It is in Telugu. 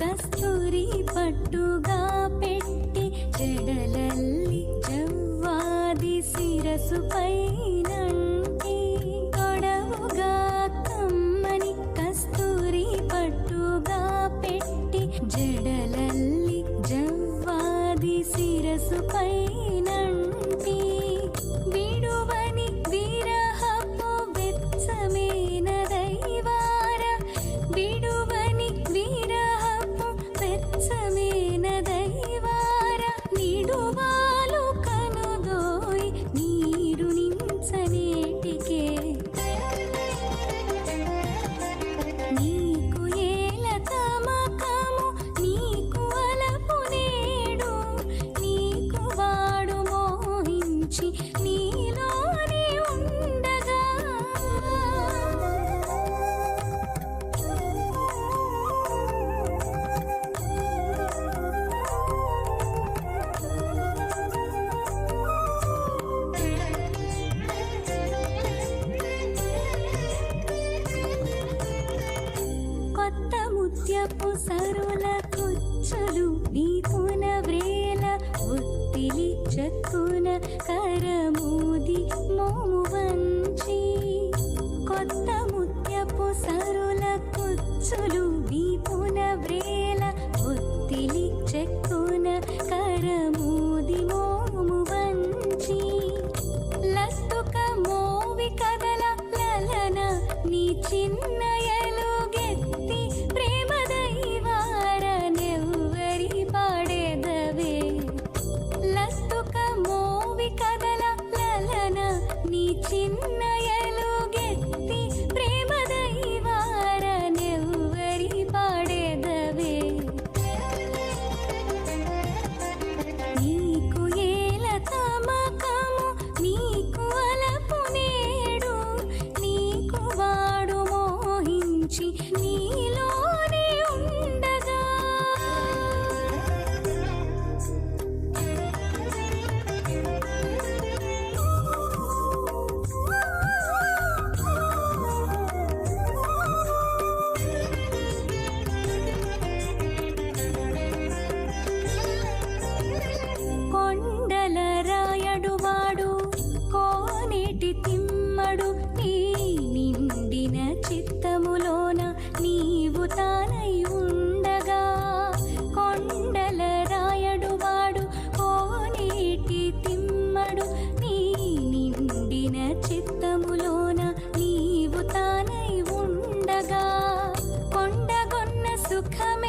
కస్తూరి పట్టుగా పెట్టి జడలల్లి జవ్వాది శిరసు పైనంటి గొడవుగా కమ్మని కస్తూరి పట్టుగా పెట్టి జడలల్లి జవ్వాది శిరసు పైన మోహించి నీలోనే ఉండగా. కొత్త ముత్యపు సరుల కుచ్చలు వీపున వ్రేల కదిలి చక్కున కరమూది మోము వంచి కొత్త ముత్యపు సరుల కుచ్చులు వీపున వ్రేల ఒత్తిలి చెక్కున కరమూది మోము వంచి లస్తుక మోవి కదల లలన నీ చిన్న నీవు తానై ఉండగా కొండల రాయడు వాడు ఓ నీటి తిమ్మడు. నీ నిండిన చిత్తములోన నీవు తానై ఉండగా కొండగొన్న సుఖమే